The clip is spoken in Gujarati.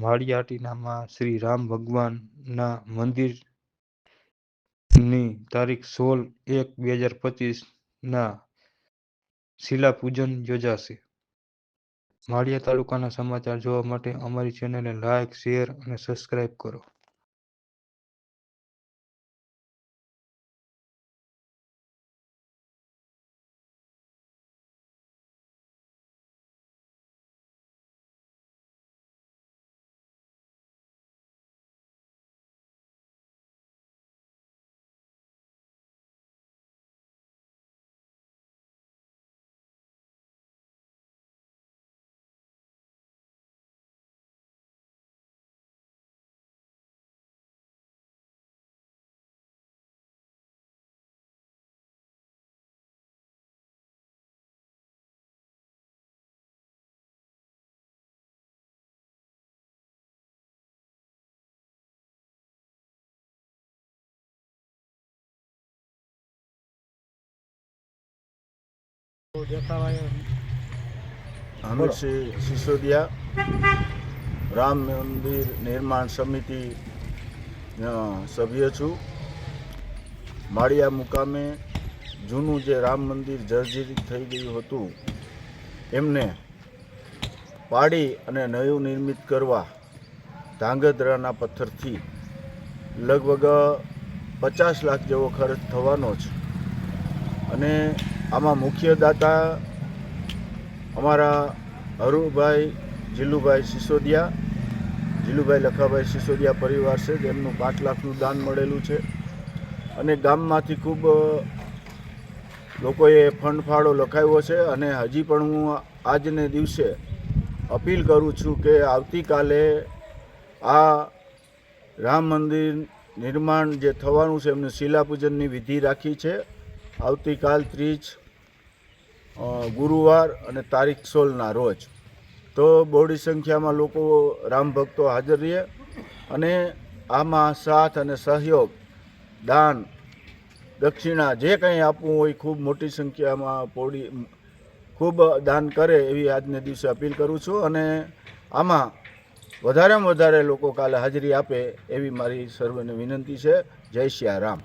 માળિયાહાટીનામાં શ્રી રામ ભગવાનના મંદિરની તારીખ સોળ એક બે હજાર પચીસના શિલાપૂજન યોજાશે. માળિયા તાલુકાના સમાચાર જોવા માટે અમારી ચેનલને લાઇક શેર અને સબસ્ક્રાઇબ કરો. હમીરસિંહ સિસોદિયા રામ મંદિર નિર્માણ સમિતિ સભ્ય છું. માળિયા મુકામે જૂનું જે રામ મંદિર જર્જરિત થઈ ગયું હતું એમને પાડી અને નયું નિર્મિત કરવા ધાંગધ્રાના પથ્થરથી લગભગ પચાસ લાખ જેવો ખર્ચ થવાનો છે. અને આમાં મુખ્ય દાતા અમારા હરુભાઈ જીલુભાઈ સિસોદિયા. જીલુભાઈ લખાભાઈ સિસોદિયા પરિવાર છે, જેમનું પાંચ લાખનું દાન મળેલું છે. અને ગામમાંથી ખૂબ લોકોએ ફંડ ફાળો લખાવ્યો છે અને હજી પણ હું આજને દિવસે અપીલ કરું છું કે આવતીકાલે આ રામ મંદિર નિર્માણ જે થવાનું છે, એમનું શિલાપૂજનની વિધિ રાખી છે. આવતીકાલ ત્રીજ ગુરુવાર અને તારીખ સોળના રોજ. તો બહોળી સંખ્યામાં લોકો રામ ભક્તો હાજર રહે અને આમાં સાથ અને સહયોગ, દાન, દક્ષિણા જે કંઈ આપવું હોય ખૂબ મોટી સંખ્યામાં પોડી ખૂબ દાન કરે એવી આજને દિવસે અપીલ કરું છું અને આમાં વધારેમાં વધારે લોકો કાલે હાજરી આપે એવી મારી સર્વને વિનંતી છે. જય શ્રી રામ.